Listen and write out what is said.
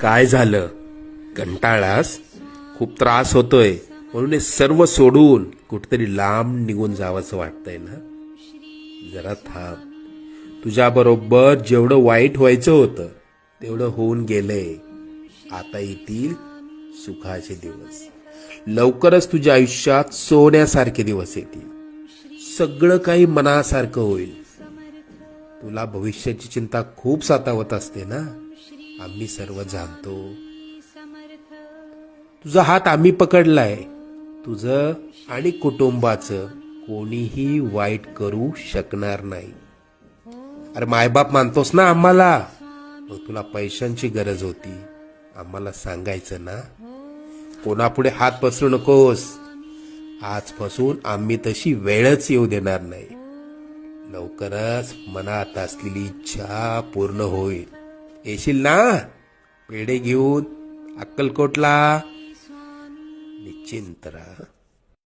काय झालं? कंटाळास? खूप त्रास होतोय. म्हणून हे सर्व सोडून कुठेतरी लांब निघून जावंसं वाटतंय ना? जरा थांब. तुझ्या बरोबर जेवढं वाईट व्हायचं होतं तेवढं होऊन गेलंय आता येतील सुखाचे दिवस. लवकरच तुझ्या आयुष्यात सोन्यासारखे दिवस येतील. सगळं काही मनासारखं होईल. तुला भविष्याची चिंता खूप सातावत असते ना? आम्ही सर्व जाणतो. तुझा हात आम्ही पकडलाय. तुझं आणि कुटुंबाचं कोणीही वाईट करू शकणार नाही. अरे मायबाप मानतोस ना आम्हाला? मग तुला पैशांची गरज होती. आम्हाला सांगायचं ना? कोणापुढे हात पसरू नकोस. आजपासून आम्ही तशी वेळच येऊ देणार नाही. लवकरच मनात असलेली इच्छा पूर्ण होईल. येशील ना? पेढे घेऊन अक्कलकोटला. निश्चिंत राहा.